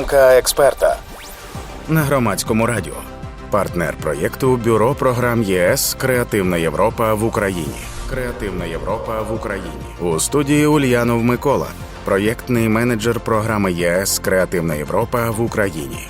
Думка експерта на громадському радіо. Партнер проєкту Бюро програм ЄС Креативна Європа в Україні. Креативна Європа в Україні у студії Ульянов Микола, проєктний менеджер програми ЄС Креативна Європа в Україні.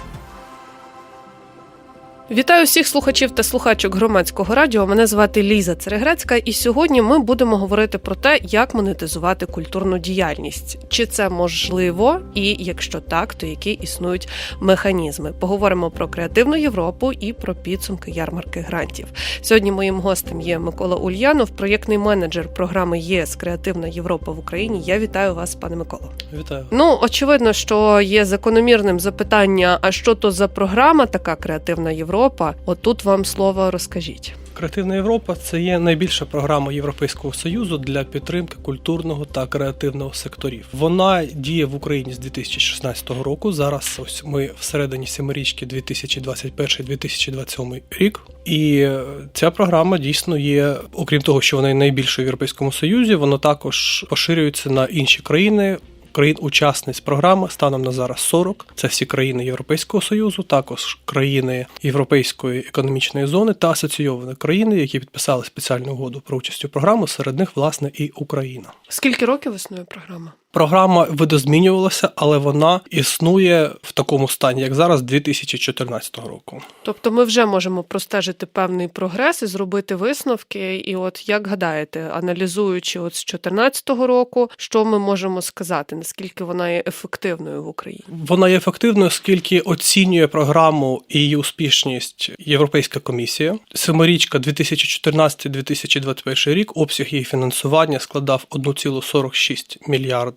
Вітаю всіх слухачів та слухачок громадського радіо. Мене звати Ліза Церегрецька, і сьогодні ми будемо говорити про те, як монетизувати культурну діяльність. Чи це можливо, і якщо так, то які існують механізми. Поговоримо про креативну Європу і про підсумки ярмарки грантів. Сьогодні моїм гостем є Микола Ульянов, проєктний менеджер програми ЄС Креативна Європа в Україні. Я вітаю вас, пане Миколо. Вітаю. Ну, очевидно, що є закономірним запитання: а що то за програма, така креативна Європа? Отут вам слово розкажіть. Креативна Європа це є найбільша програма Європейського союзу для підтримки культурного та креативного секторів. Вона діє в Україні з 2016 року. Зараз ось ми всередині семирічки 2021-2027 рік. І ця програма дійсно є, окрім того, що вона є найбільшою в Європейському Союзі, вона також поширюється на інші країни. Країн-учасниць програми станом на зараз 40. Це всі країни Європейського союзу, також країни Європейської економічної зони та асоційовані країни, які підписали спеціальну угоду про участь у програму. Серед них власне і Україна. Скільки років існує програма? Програма видозмінювалася, але вона існує в такому стані, як зараз, 2014 року. Тобто, ми вже можемо простежити певний прогрес і зробити висновки. І, от як гадаєте, аналізуючи от з 2014 року, що ми можемо сказати, наскільки вона є ефективною в Україні? Вона є ефективною, оскільки оцінює програму і її успішність Європейська комісія. Семирічка 2014-2021 рік обсяг її фінансування складав 1,46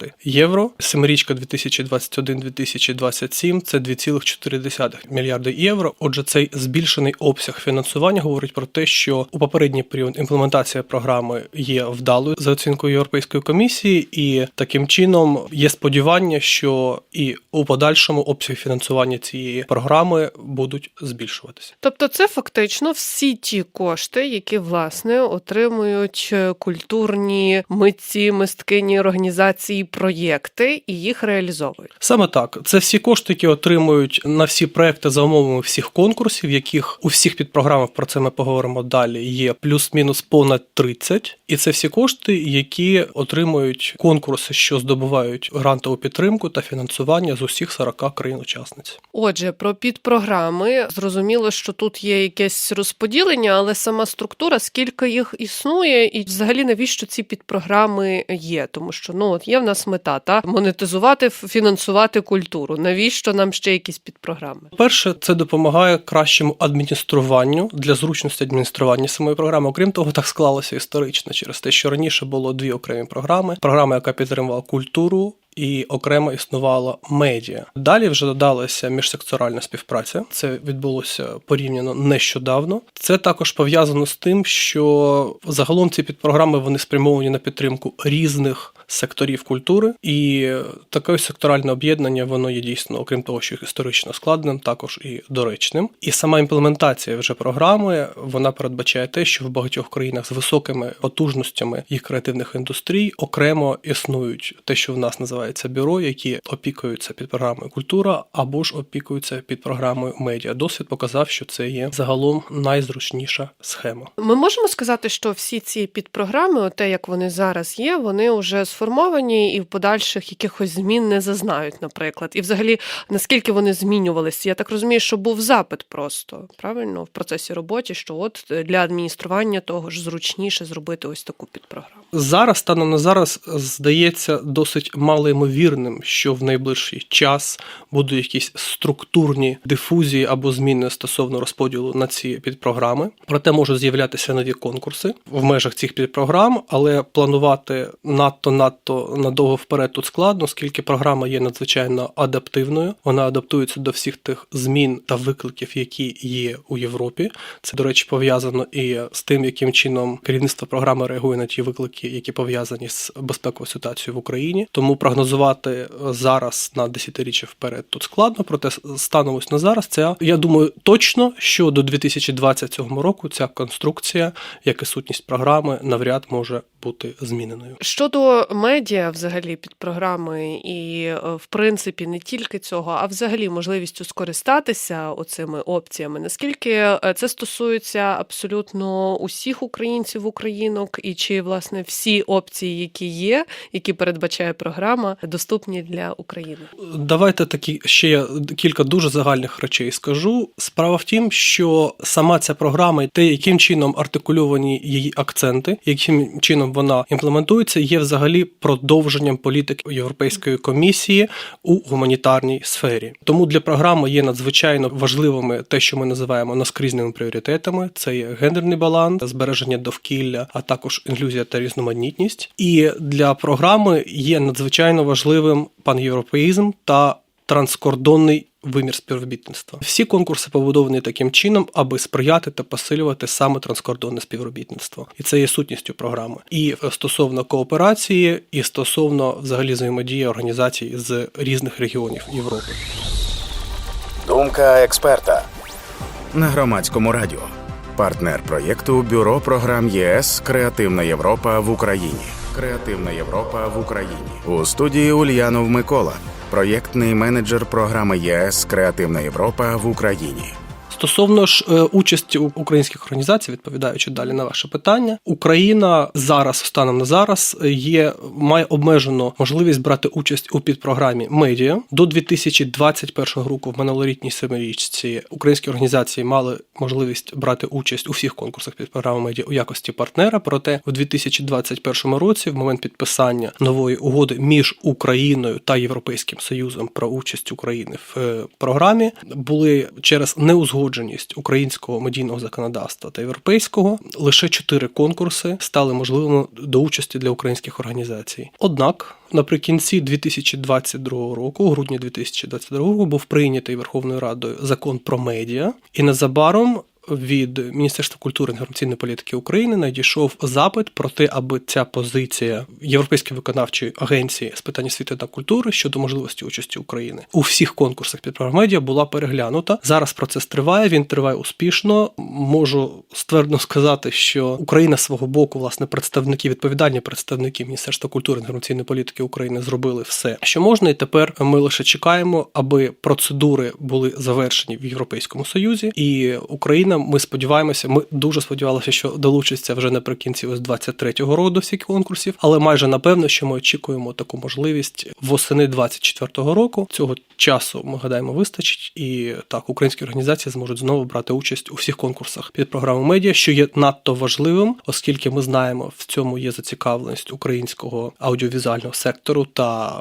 мільярди євро. Семирічка 2021-2027 це 2,4 мільярди євро. Отже, цей збільшений обсяг фінансування говорить про те, що у попередній період імплементація програми є вдалою за оцінкою Європейської комісії, і таким чином є сподівання, що і у подальшому обсяг фінансування цієї програми будуть збільшуватися. Тобто, це фактично всі ті кошти, які власне отримують культурні митці, мисткині організації проєкти і їх реалізовують. Саме так, це всі кошти, які отримують на всі проекти за умовами всіх конкурсів, яких у всіх підпрограмах про це ми поговоримо далі. Є плюс-мінус понад 30. і це всі кошти, які отримують конкурси, що здобувають грантову підтримку та фінансування з усіх 40 країн-учасниць. Отже, про підпрограми зрозуміло, що тут є якесь розподілення, але сама структура, скільки їх існує, і взагалі навіщо ці підпрограми є? Тому що ну от є в нас мета та монетизувати, фінансувати культуру. Навіщо нам ще якісь підпрограми? Перше, це допомагає кращому адмініструванню для зручності адміністрування самої програми. Окрім того, так склалося історично через те, що раніше було дві окремі програми: програма, яка підтримувала культуру. І окремо існувала медіа. Далі вже додалася міжсекторальна співпраця. Це відбулося порівняно нещодавно. Це також пов'язано з тим, що загалом ці підпрограми вони спрямовані на підтримку різних секторів культури, і таке секторальне об'єднання воно є дійсно, окрім того, що історично складним, також і доречним. І сама імплементація вже програми вона передбачає те, що в багатьох країнах з високими потужностями їх креативних індустрій окремо існують те, що в нас називається бюро, які опікуються під програмою культура або ж опікуються під програмою медіа. Досвід показав, що це є загалом найзручніша схема. Ми можемо сказати, що всі ці підпрограми, те як вони зараз є, вони вже сформовані і в подальших якихось змін не зазнають, наприклад. І взагалі, наскільки вони змінювалися? Я так розумію, що був запит просто правильно в процесі роботи, що от для адміністрування того ж зручніше зробити ось таку підпрограму. Зараз станом на зараз здається досить малоймовірним, що в найближчий час будуть якісь структурні дифузії або зміни стосовно розподілу на ці підпрограми. Проте можуть з'являтися нові конкурси в межах цих підпрограм, але планувати надто надто надовго вперед тут складно, оскільки програма є надзвичайно адаптивною. Вона адаптується до всіх тих змін та викликів, які є у Європі. Це, до речі, пов'язано і з тим, яким чином керівництво програми реагує на ті виклики, які пов'язані з безпековою ситуацією в Україні. Тому прогнозувати зараз на десятиріччя вперед тут складно. Проте станом ось на зараз це я думаю точно, що до 2027 року ця конструкція, як і сутність програми, навряд може бути зміненою. Щодо медіа, взагалі під програми, і е, в принципі не тільки цього, а взагалі можливістю скористатися оцими опціями. Наскільки е, це стосується абсолютно усіх українців, українок, і чи власне всі опції, які є, які передбачає програма, доступні для України? Давайте такі ще я кілька дуже загальних речей скажу. Справа в тім, що сама ця програма, те, яким чином артикульовані її акценти, яким чином вона імплементується, є взагалі продовженням політики Європейської комісії у гуманітарній сфері. Тому для програми є надзвичайно важливими те, що ми називаємо наскрізними пріоритетами: це є гендерний баланс, збереження довкілля, а також інклюзія та різноманітність. І для програми є надзвичайно важливим панєвропеїзм та транскордонний вимір співробітництва. Всі конкурси побудовані таким чином, аби сприяти та посилювати саме транскордонне співробітництво, і це є сутністю програми. І стосовно кооперації, і стосовно взагалі взаємодії організацій з різних регіонів Європи. Думка експерта на громадському радіо. Партнер проєкту Бюро програм ЄС Креативна Європа в Україні. Креативна Європа в Україні у студії Ульянов Микола, проєктний менеджер програми ЄС Креативна Європа в Україні. Стосовно ж е, участі українських організацій, відповідаючи далі на ваше питання, Україна зараз, станом на зараз, є має обмежену можливість брати участь у підпрограмі медіа до 2021 року. В минулорітній семирічці українські організації мали можливість брати участь у всіх конкурсах підпрограми медіа у якості партнера. Проте у 2021 році, в момент підписання нової угоди між Україною та Європейським Союзом про участь України в е, програмі, були через неузгодженість українського медійного законодавства та європейського лише чотири конкурси стали можливими до участі для українських організацій. Однак наприкінці 2022 року, у грудні 2022 року, був прийнятий Верховною Радою закон про медіа, і незабаром. Від Міністерства культури і інформаційної політики України надійшов запит про те, аби ця позиція Європейської виконавчої агенції з питань освіти та культури щодо можливості участі України у всіх конкурсах під медіа була переглянута. Зараз процес триває. Він триває успішно. Можу ствердно сказати, що Україна свого боку, власне, представники, відповідальні представники Міністерства культури і інформаційної політики України зробили все, що можна, і тепер ми лише чекаємо, аби процедури були завершені в Європейському Союзі, і Україна. Ми сподіваємося, ми дуже сподівалися, що долучиться вже наприкінці ось 23-го року до всіх конкурсів, але майже напевно, що ми очікуємо таку можливість восени 24-го року. Цього часу ми гадаємо вистачить, і так українські організації зможуть знову брати участь у всіх конкурсах під програму медіа, що є надто важливим, оскільки ми знаємо, в цьому є зацікавленість українського аудіовізуального сектору та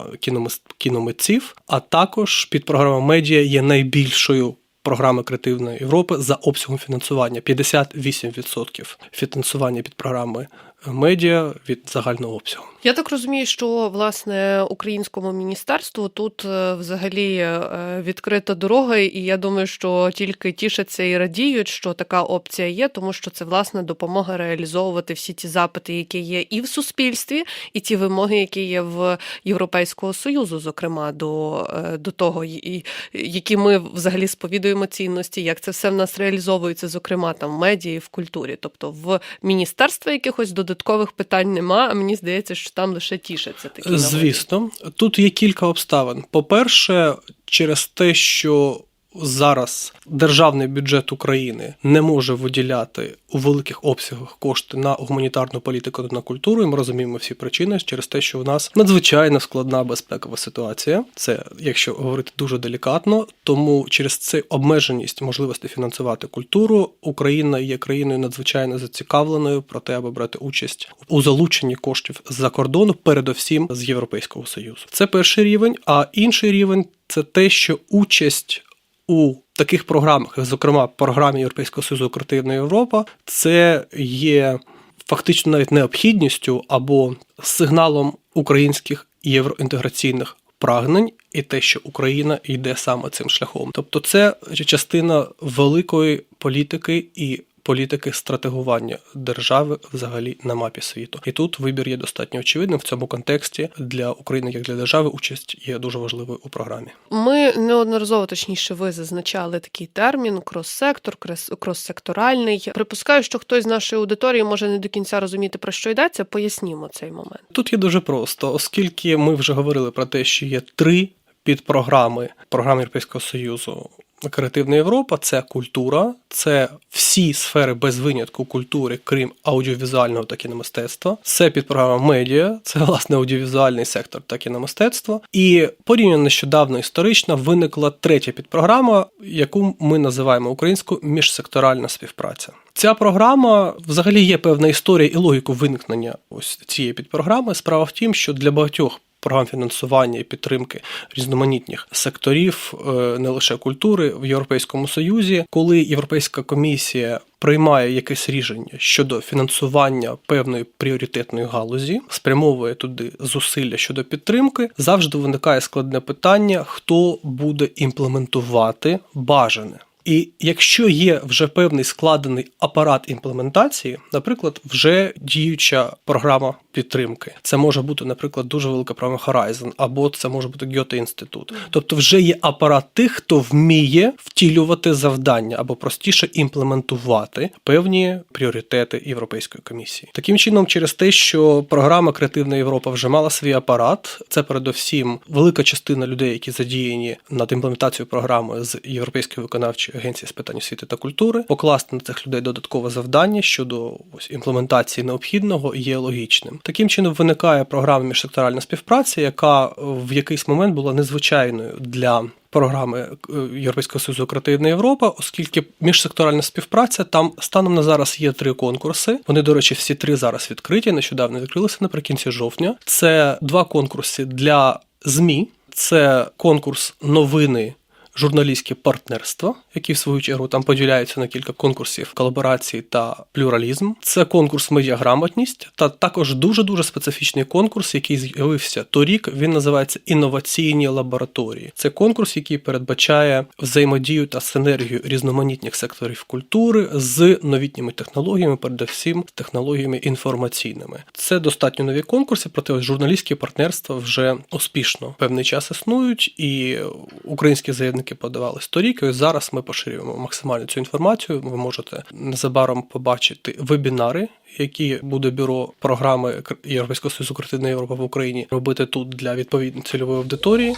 кіномитців. А також під програма медіа є найбільшою програми креативної Європи за обсягом фінансування. 58% фінансування під програми медіа від загального обсягу. Я так розумію, що власне українському міністерству тут е, взагалі е, відкрита дорога, і я думаю, що тільки тішаться і радіють, що така опція є, тому що це власне допомога реалізовувати всі ті запити, які є і в суспільстві, і ті вимоги, які є в Європейського союзу, зокрема до, е, до того, і- які ми взагалі сповідуємо цінності, як це все в нас реалізовується, зокрема там в медіа і в культурі. Тобто в міністерства якихось додаткових питань нема. А мені здається, що там лише тішаться такі нагоди. Звісно, тут є кілька обставин. По-перше, через те, що зараз державний бюджет України не може виділяти у великих обсягах кошти на гуманітарну політику та на культуру. І ми розуміємо всі причини через те, що у нас надзвичайно складна безпекова ситуація. Це якщо говорити дуже делікатно, тому через це обмеженість можливості фінансувати культуру Україна є країною надзвичайно зацікавленою про те, аби брати участь у залученні коштів з-за кордону, передовсім з Європейського союзу. Це перший рівень. А інший рівень це те, що участь у таких програмах, зокрема програмі Європейського Союзу Креативна Європа, це є фактично навіть необхідністю або сигналом українських євроінтеграційних прагнень і те, що Україна йде саме цим шляхом. Тобто, це частина великої політики і політики стратегування держави взагалі на мапі світу. І тут вибір є достатньо очевидним. В цьому контексті для України як для держави участь є дуже важливою у програмі. Ми неодноразово, точніше, ви зазначали такий термін крос-сектор, крос- крос-секторальний. Припускаю, що хтось з нашої аудиторії може не до кінця розуміти, про що йдеться. Пояснімо цей момент. Тут є дуже просто, оскільки ми вже говорили про те, що є три підпрограми програми Європейського Союзу. Креативна Європа це культура, це всі сфери без винятку культури, крім аудіовізуального та кіномистецтва. Це підпрограма медіа, це власне аудіовізуальний сектор та кіномистецтво. І порівняно нещодавно історично виникла третя підпрограма, яку ми називаємо українською міжсекторальна співпраця. Ця програма взагалі є певна історія і логіку виникнення ось цієї підпрограми. Справа в тім, що для багатьох програм фінансування і підтримки різноманітних секторів, е, не лише культури в Європейському Союзі, коли Європейська комісія приймає якесь рішення щодо фінансування певної пріоритетної галузі, спрямовує туди зусилля щодо підтримки, завжди виникає складне питання, хто буде імплементувати бажане. І якщо є вже певний складений апарат імплементації, наприклад, вже діюча програма підтримки, це може бути, наприклад, дуже велика програма Horizon, або це може бути Гьоте інститут. Тобто, вже є апарат тих, хто вміє втілювати завдання або простіше імплементувати певні пріоритети Європейської комісії. Таким чином, через те, що програма Креативна Європа вже мала свій апарат, це передовсім велика частина людей, які задіяні над імплементацією програми з Європейської виконавчої агенції з питань освіти та культури, покласти на цих людей додаткове завдання щодо ось імплементації необхідного є логічним. Таким чином виникає програма міжсекторальна співпраця, яка в якийсь момент була незвичайною для. Програми е, Європейського Союзу Креативна Європа, оскільки міжсекторальна співпраця там станом на зараз є три конкурси. Вони, до речі, всі три зараз відкриті. Нещодавно відкрилися наприкінці жовтня. Це два конкурси для ЗМІ, це конкурс новини. Журналістське партнерство, які в свою чергу там поділяються на кілька конкурсів колаборації та плюралізм. Це конкурс медіаграмотність, та також дуже дуже специфічний конкурс, який з'явився торік. Він називається інноваційні лабораторії. Це конкурс, який передбачає взаємодію та синергію різноманітних секторів культури з новітніми технологіями, передусім технологіями інформаційними. Це достатньо нові конкурси, проте журналістські партнерства вже успішно певний час існують, і українські заявники подавались торік. І зараз ми поширюємо максимально цю інформацію. Ви можете незабаром побачити вебінари, які буде бюро програми Європейського союзу Креативна Європа в Україні робити тут для відповідної цільової аудиторії.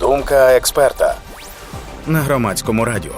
Думка експерта на громадському радіо.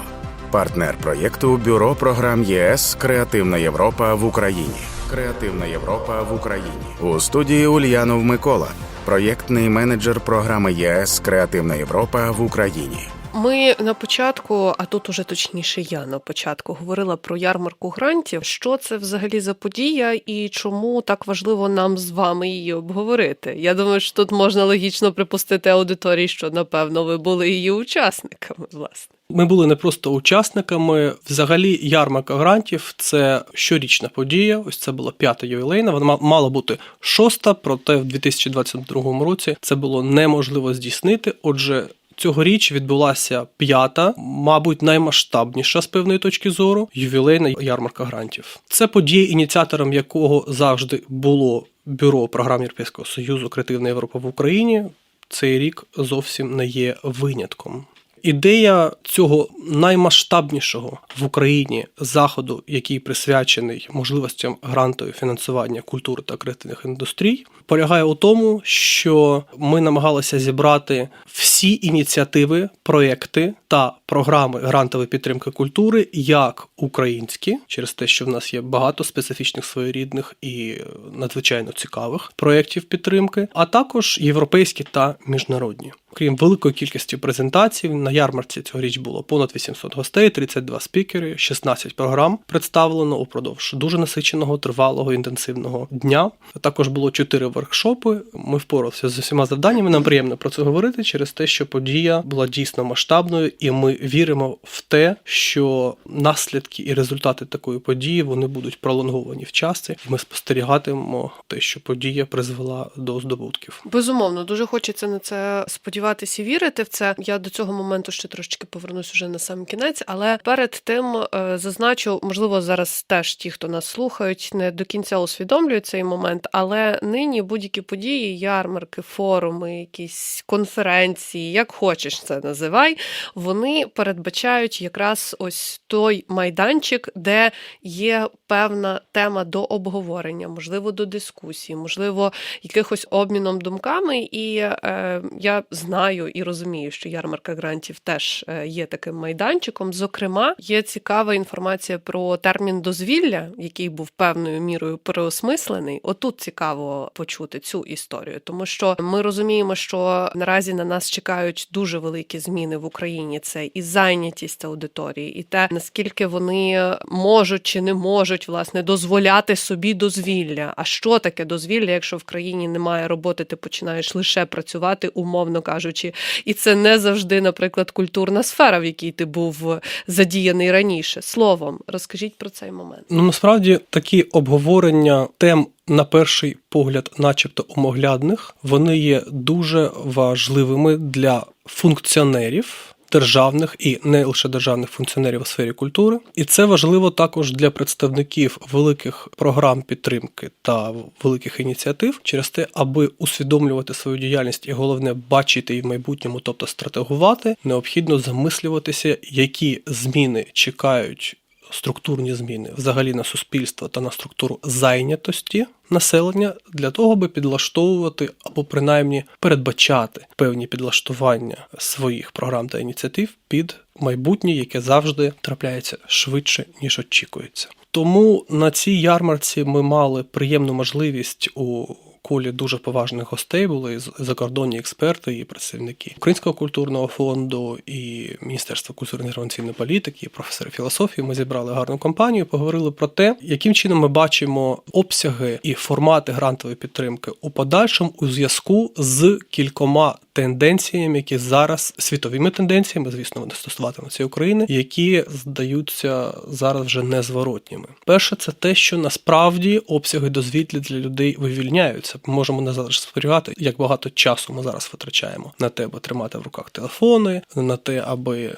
Партнер проєкту Бюро програм ЄС Креативна Європа в Україні. Креативна Європа в Україні у студії Ульянов Микола, проєктний менеджер програми ЄС Креативна Європа в Україні. Ми на початку, а тут уже точніше, я на початку говорила про ярмарку грантів. Що це взагалі за подія і чому так важливо нам з вами її обговорити? Я думаю, що тут можна логічно припустити аудиторії, що напевно ви були її учасниками, власне. Ми були не просто учасниками. Взагалі, ярмарка грантів це щорічна подія. Ось це була п'ята ювілейна. Вона мала бути шоста, проте в 2022 році це було неможливо здійснити. Отже. Цьогоріч відбулася п'ята, мабуть, наймасштабніша з певної точки зору ювілейна ярмарка грантів. Це подія, ініціатором якого завжди було бюро програм Європейського союзу Креативна Європа в Україні. Цей рік зовсім не є винятком. Ідея цього наймасштабнішого в Україні заходу, який присвячений можливостям грантові фінансування культури та креативних індустрій, полягає у тому, що ми намагалися зібрати всі ініціативи, проекти та програми грантової підтримки культури, як українські, через те, що в нас є багато специфічних своєрідних і надзвичайно цікавих проєктів підтримки, а також європейські та міжнародні. Крім великої кількості презентацій, на ярмарці цьогоріч було понад 800 гостей, 32 спікери, 16 програм представлено упродовж дуже насиченого, тривалого, інтенсивного дня. Також було 4 воркшопи. Ми впоралися з усіма завданнями. Нам приємно про це говорити через те, що подія була дійсно масштабною, і ми віримо в те, що наслідки і результати такої події вони будуть пролонговані в часі. Ми спостерігатимемо те, що подія призвела до здобутків. Безумовно, дуже хочеться на це сподіватися. і вірити в це. Я до цього моменту ще трошечки повернусь уже на сам кінець, але перед тим е, зазначу, можливо, зараз теж ті, хто нас слухають, не до кінця усвідомлюють цей момент, але нині будь-які події, ярмарки, форуми, якісь конференції, як хочеш це називай, вони передбачають якраз ось той майданчик, де є певна тема до обговорення, можливо, до дискусії, можливо, якихось обміном думками. І е, я знаю і розумію, що ярмарка грантів теж е, є таким майданчиком. Зокрема, є цікава інформація про термін дозвілля, який був певною мірою переосмислений. Отут цікаво почути цю історію, тому що ми розуміємо, що наразі на нас чекають дуже великі зміни в Україні. Це і зайнятість аудиторії, і те наскільки вони можуть чи не можуть власне дозволяти собі дозвілля. А що таке дозвілля, якщо в країні немає роботи, ти починаєш лише працювати, умовно кажучи, і це не завжди, наприклад, культурна сфера, в якій ти був задіяний раніше. Словом, розкажіть про цей момент. Ну насправді такі обговорення тем. На перший погляд, начебто омоглядних, вони є дуже важливими для функціонерів державних і не лише державних функціонерів у сфері культури. І це важливо також для представників великих програм підтримки та великих ініціатив через те, аби усвідомлювати свою діяльність і головне бачити її в майбутньому, тобто стратегувати, необхідно замислюватися, які зміни чекають структурні зміни взагалі на суспільство та на структуру зайнятості населення для того, аби підлаштовувати або принаймні передбачати певні підлаштування своїх програм та ініціатив під майбутнє, яке завжди трапляється швидше ніж очікується. Тому на цій ярмарці ми мали приємну можливість у колі дуже поважних гостей були закордонні експерти і працівники Українського культурного фонду і Міністерства культури і інформаційної політики, і професори філософії. Ми зібрали гарну компанію, поговорили про те, яким чином ми бачимо обсяги і формати грантової підтримки у подальшому у зв'язку з кількома тенденціями, які зараз світовими тенденціями, звісно, вони стосуватимуться України, які здаються зараз вже незворотніми. Перше, це те, що насправді обсяги дозвілля для людей вивільняються. Ми можемо не зараз спостерігати, як багато часу ми зараз витрачаємо на те, аби тримати в руках телефони, на те, аби е,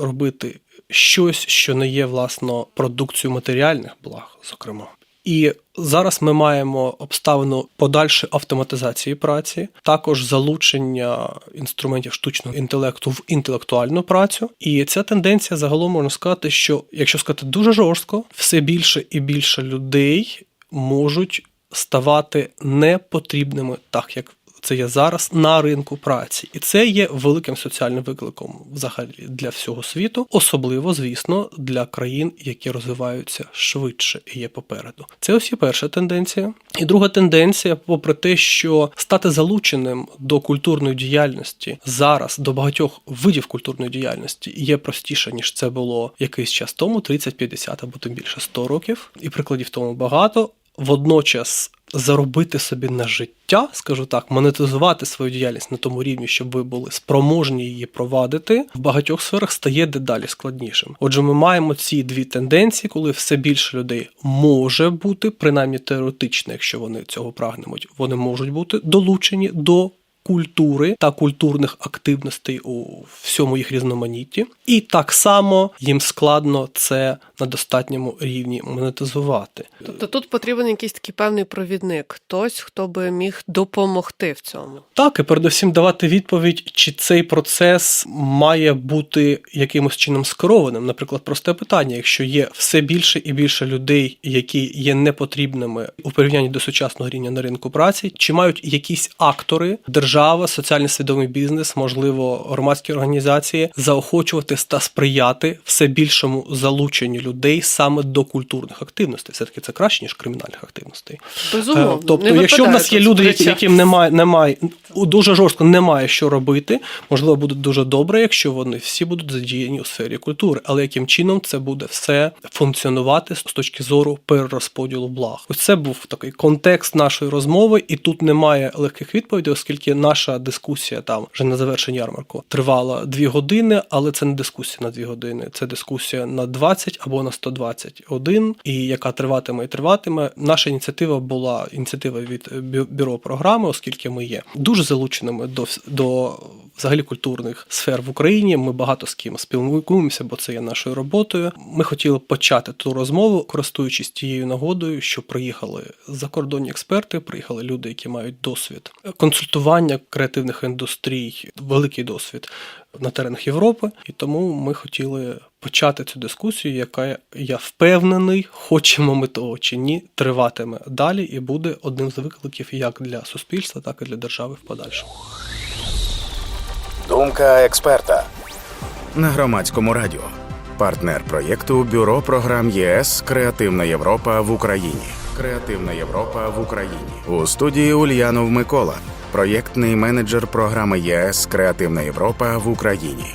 робити щось, що не є власно продукцією матеріальних благ, зокрема. І зараз ми маємо обставину подальшої автоматизації праці, також залучення інструментів штучного інтелекту в інтелектуальну працю. І ця тенденція загалом можна сказати, що якщо сказати дуже жорстко, все більше і більше людей можуть ставати непотрібними, так як це є зараз на ринку праці, і це є великим соціальним викликом взагалі для всього світу, особливо, звісно, для країн, які розвиваються швидше і є попереду. Це ось є перша тенденція. І друга тенденція, попри те, що стати залученим до культурної діяльності зараз до багатьох видів культурної діяльності є простіше ніж це було якийсь час тому, 30, 50 або тим більше 100 років, і прикладів тому багато. Водночас заробити собі на життя, скажу так, монетизувати свою діяльність на тому рівні, щоб ви були спроможні її провадити, в багатьох сферах стає дедалі складнішим. Отже, ми маємо ці дві тенденції, коли все більше людей може бути, принаймні теоретично, якщо вони цього прагнемуть, вони можуть бути долучені до. Культури та культурних активностей у всьому їх різноманітті, і так само їм складно це на достатньому рівні монетизувати. Тобто тут потрібен якийсь такий певний провідник, хтось, хто би міг допомогти в цьому. Так, і передусім давати відповідь, чи цей процес має бути якимось чином скерованим. Наприклад, просте питання: якщо є все більше і більше людей, які є непотрібними у порівнянні до сучасного рівня на ринку праці, чи мають якісь актори, держава, соціально свідомий бізнес, можливо, громадські організації заохочувати та сприяти все більшому залученню людей саме до культурних активностей? Все таки це краще ніж кримінальних активностей. Безумовно. Е, Тобто, не якщо в нас є люди, які- яким немає, немає дуже жорстко немає що робити, можливо, буде дуже добре, якщо вони всі будуть задіяні у сфері культури. Але яким чином це буде все функціонувати з точки зору перерозподілу благ? Ось це був такий контекст нашої розмови, і тут немає легких відповідей, оскільки наша дискусія там вже на завершенні ярмарку тривала дві години, але це не дискусія на дві години, це дискусія на 20 або на 121, і яка триватиме і триватиме. Наша ініціатива була ініціатива від бю- бюро програми, оскільки ми є дуже залученими до, до взагалі культурних сфер в Україні. Ми багато з ким спілкуємося, бо це є нашою роботою. Ми хотіли почати ту розмову, користуючись тією нагодою, що приїхали закордонні експерти, приїхали люди, які мають досвід консультування креативних індустрій, великий досвід на теренах Європи. І тому ми хотіли почати цю дискусію, яка я впевнений, хочемо ми того чи ні, триватиме далі і буде одним з викликів як для суспільства, так і для держави в подальшому. Думка експерта на громадському радіо. Партнер проєкту Бюро програм ЄС Креативна Європа в Україні. Креативна Європа в Україні у студії Ульянов Микола, проєктний менеджер програми ЄС Креативна Європа в Україні.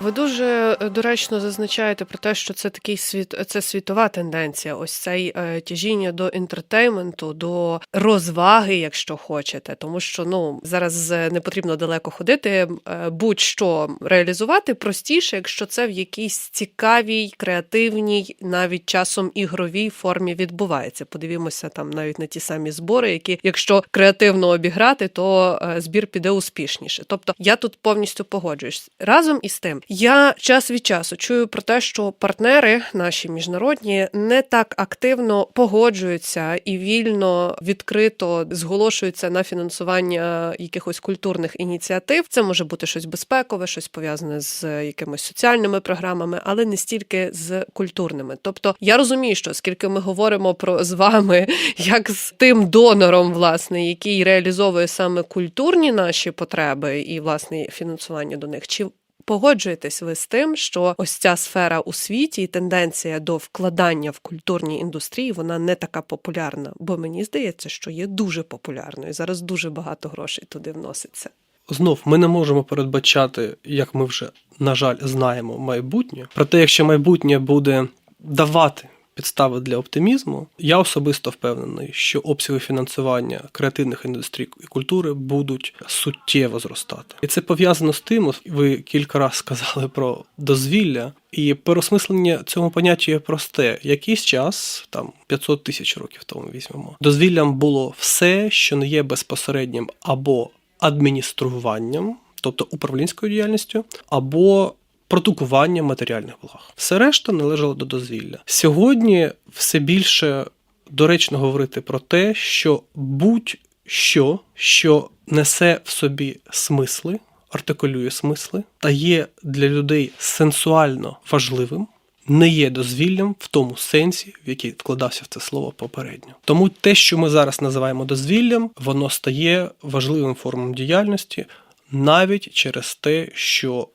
Ви дуже е, доречно зазначаєте про те, що це такий світ, це світова тенденція. Ось цей е, тяжіння до інтертейменту, до розваги, якщо хочете. Тому що ну зараз е, не потрібно далеко ходити. Будь-що реалізувати простіше, якщо це в якійсь цікавій, креативній, навіть часом ігровій формі відбувається. Подивімося там навіть на ті самі збори, які, якщо креативно обіграти, то збір піде успішніше. Тобто я тут повністю погоджуюсь. Разом із тим, я час від часу чую про те, що партнери наші міжнародні не так активно погоджуються і вільно відкрито зголошуються на фінансування якихось культурних ініціатив. Це може бути щось безпекове, щось пов'язане з якимись соціальними програмами, але не стільки з культурними. Тобто я розумію, що оскільки ми говоримо про з вами як з тим донором, власне, який реалізовує саме культурні наші потреби і власне фінансування до них, чи Погоджуєтесь ви з тим, що ось ця сфера у світі і тенденція до вкладання в культурні індустрії вона не така популярна, бо мені здається, що є дуже популярною. Зараз дуже багато грошей туди вноситься. Знов ми не можемо передбачати, як ми вже на жаль знаємо, майбутнє. Проте, якщо майбутнє буде давати підстави для оптимізму, я особисто впевнений, що обсяги фінансування креативних індустрій і культури будуть суттєво зростати. І це пов'язано з тим, ви кілька разів сказали про дозвілля, і переосмислення цього поняття є просте. Якийсь час, там 500 тисяч років тому візьмемо, дозвіллям було все, що не є безпосереднім або адмініструванням, тобто управлінською діяльністю, або продукування матеріальних благ. Все решта належало до дозвілля. Сьогодні все більше доречно говорити про те, що будь-що, що несе в собі смисли, артикулює смисли та є для людей сенсуально важливим. Не є дозвіллям в тому сенсі, в який вкладався в це слово попередньо. Тому те, що ми зараз називаємо дозвіллям, воно стає важливим формом діяльності навіть через те, що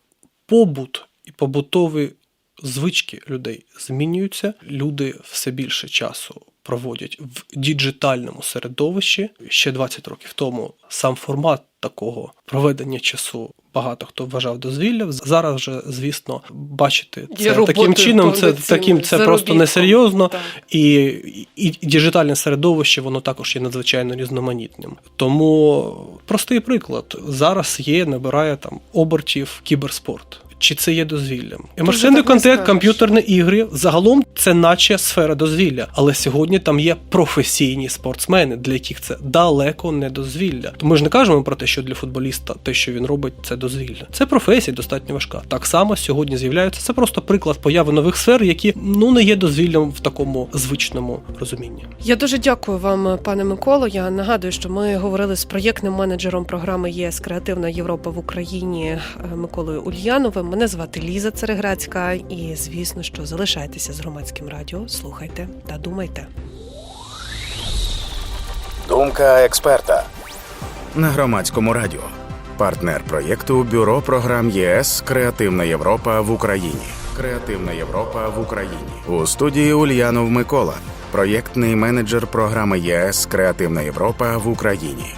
побут і побутові звички людей змінюються. Люди все більше часу проводять в діджитальному середовищі. Ще 20 років тому сам формат такого проведення часу. Багато хто вважав дозвілля. Зараз вже, звісно, бачити це Є таким чином, це таким це просто несерйозно. Так. І, і, і діджитальне середовище воно також є надзвичайно різноманітним. Тому простий приклад зараз є, набирає там обертів кіберспорт. Чи це є дозвіллям? Не контент, комп'ютерні ігри загалом це наче сфера дозвілля, але сьогодні там є професійні спортсмени, для яких це далеко не дозвілля. То ми ж не кажемо про те, що для футболіста те, що він робить, це дозвілля. Це професія достатньо важка. Так само сьогодні з'являються. Це просто приклад появи нових сфер, які ну не є дозвіллям в такому звичному розумінні. Я дуже дякую вам, пане Миколо. Я нагадую, що ми говорили з проєктним менеджером програми ЄС Креативна Європа в Україні Миколою Ульяновим. Мене звати Ліза Цереграцька, і звісно, що залишайтеся з громадським радіо, слухайте та думайте. Думка експерта на громадському радіо. Партнер проєкту Бюро програм ЄС Креативна Європа в Україні. Креативна Європа в Україні у студії Ульянов Микола, проєктний менеджер програми ЄС Креативна Європа в Україні.